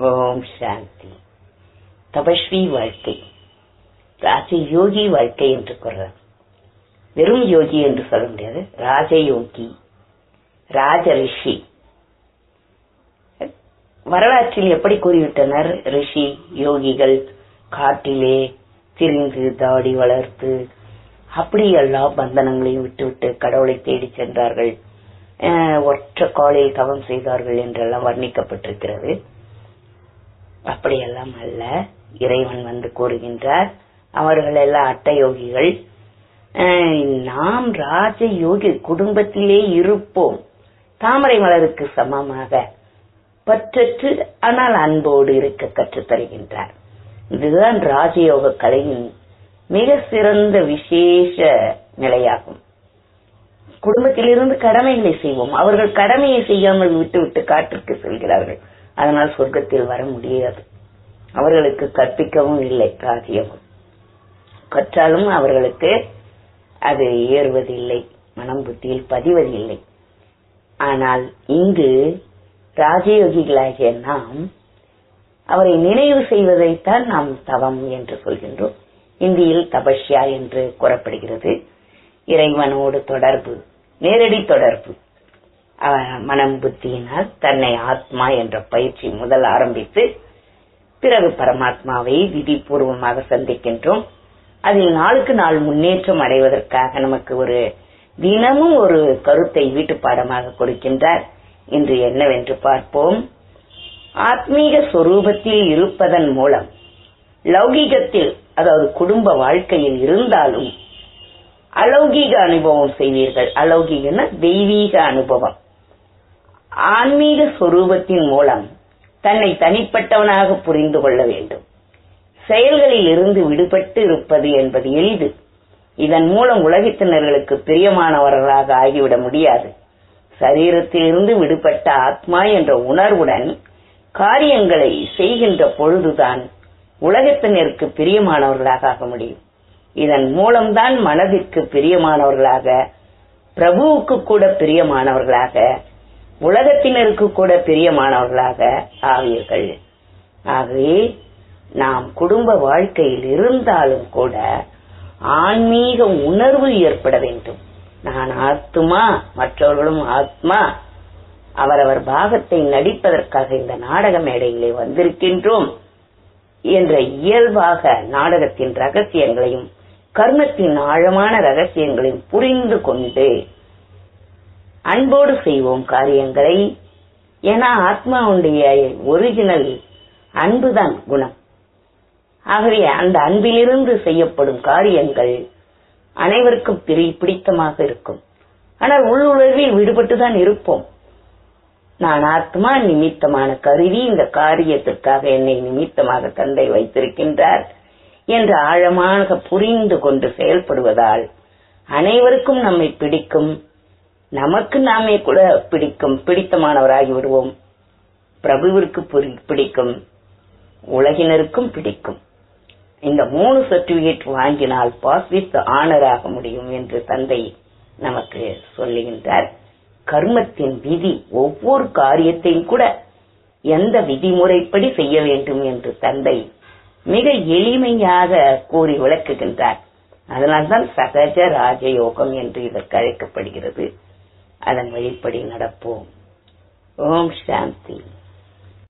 ஓம் சாந்தி. தபஸ்வி வாழ்க்கை. ராஜ யோகி வாழ்க்கை என்று கூறுறார் வெறும் யோகி என்று சொல்ல முடியாது. ராஜயோகி ராஜ ரிஷி. வரலாற்றில் எப்படி கூறிவிட்டனர்? ரிஷி யோகிகள் காட்டிலே திரிந்து தாடி வளர்த்து அப்படி எல்லா பந்தனங்களையும் விட்டுவிட்டு கடவுளை தேடி சென்றார்கள். ஒற்ற காலில் தவம் செய்தார்கள் என்றெல்லாம் வர்ணிக்கப்பட்டிருக்கிறது. அப்படியெல்லாம் அல்ல. இறைவன் வந்து கூறுகின்றார் அவர்கள் எல்லாம் அட்டயோகிகள் நாம் ராஜ யோகி குடும்பத்திலே இருப்போம். தாமரை மலருக்கு சமமாக பற்றற்று ஆனால் அன்போடு இருக்க கற்றுத் தருகின்றார். இதுதான் ராஜயோக கலையின் மிக சிறந்த விசேஷ நிலையாகும். குடும்பத்திலிருந்து கடமைகளை செய்வோம். அவர்கள் கடமையை செய்யாமல் விட்டுவிட்டு காற்றுக்கு செல்கிறார்கள். அதனால் சொர்க்கத்தில் வர முடியாது. அவர்களுக்கு கற்பிக்கவும் இல்லை ராஜயோகம் கற்றாலும் அவர்களுக்கு அது ஏறுவதில்லை மனம் புத்தியில் பதிவதில்லை. ஆனால் இங்கு ராஜயோகிகளாகிய நாம் அவரை நினைவு செய்வதைத்தான் நாம் தவம் என்று சொல்கின்றோம். இந்தியில் தபஷ்யா என்று கூறப்படுகிறது. இறைவனோடு தொடர்பு நேரடி தொடர்பு. மனம் புத்தியினால் தன்னை ஆத்மா என்ற பயிற்சி முதல் ஆரம்பித்து பிறகு பரமாத்மாவை விதிபூர்வமாக சந்திக்கின்றோம். அதில் நாளுக்கு நாள் முன்னேற்றம் அடைவதற்காக நமக்கு ஒரு தினமும் ஒரு கருத்தை வீட்டு பாடமாக கொடுக்கின்றார். இன்று என்னவென்று பார்ப்போம். ஆத்மீக சொரூபத்தில் இருப்பதன் மூலம் லௌகீகத்தில் அதாவது குடும்ப வாழ்க்கையில் இருந்தாலும் அலௌகீக அனுபவம் செய்வீர்கள். அலௌகீகன தெய்வீக அனுபவம். ஆன்மீக சொரூபத்தின் மூலம் தன்னை தனிப்பட்டவனாக புரிந்து கொள்ள வேண்டும். செயல்களில் இருந்து விடுபட்டு இருப்பது என்பது எளிது. இதன் மூலம் உலகத்தினர்களுக்கு பிரியமானவர்களாக ஆகிவிட முடியாது. சரீரத்திலிருந்து விடுபட்ட ஆத்மா என்ற உணர்வுடன் காரியங்களை செய்கின்ற பொழுதுதான் உலகத்தினருக்கு பிரியமானவர்களாக ஆக முடியும். இதன் மூலம்தான் மனதிற்கு பிரியமானவர்களாக பிரபுவுக்கு கூட பிரியமானவர்களாக உலகத்தினருக்கு கூட பிரியமானவர்களாக ஆவீர்கள். ஆகவே நாம் குடும்ப வாழ்க்கையில் இருந்தாலும் கூட ஆன்மீக உணர்வு ஏற்பட வேண்டும். நான் ஆத்மா மற்றவர்களும் ஆத்மா. அவரவர் பாகத்தை நடிப்பதற்காக இந்த நாடக மேடையிலே வந்திருக்கின்றோம் என்ற இயல்பாக நாடகத்தின் ரகசியங்களையும் கர்மத்தின் ஆழமான ரகசியங்களையும் புரிந்து கொண்டு அன்போடு செய்வோம் காரியங்களை. ஏன்னா ஆத்மாவுடைய ஒரிஜினல் அன்புதான் குணம். ஆகவே அந்த அன்பிலிருந்து செய்யப்படும் காரியங்கள் அனைவருக்கும் பிடித்தமாக இருக்கும். ஆனால் உள்ளுணர்வில் விடுபட்டுதான் இருப்போம். நான் ஆத்மா நிமித்தமான கருவி இந்த காரியத்திற்காக என்னை நிமித்தமாக தந்தை வைத்திருக்கின்றார் என்று ஆழமாக புரிந்து கொண்டு செயல்படுவதால் அனைவருக்கும் நம்மை பிடிக்கும் நமக்கு நாமே கூட பிடிக்கும் பிடித்தமானவராகி விடுவோம். பிரபுவிற்கு பிடிக்கும். உலகினருக்கும் பிடிக்கும். இந்த மூணு சர்டிபிகேட் வாங்கினால் பாஸ் வித் ஆனர் ஆக முடியும் என்று தந்தை நமக்கு சொல்லுகின்றார். கர்மத்தின் விதி ஒவ்வொரு காரியத்தையும் கூட எந்த விதிமுறைப்படி செய்ய வேண்டும் என்று தந்தை மிக எளிமையாக கூறி விளக்குகின்றார். அதனால்தான் சகஜ ராஜயோகம் என்று இதற்கு அழைக்கப்படுகிறது. அதன் வழிப்படி நடப்போம். ஓம் சாந்தி.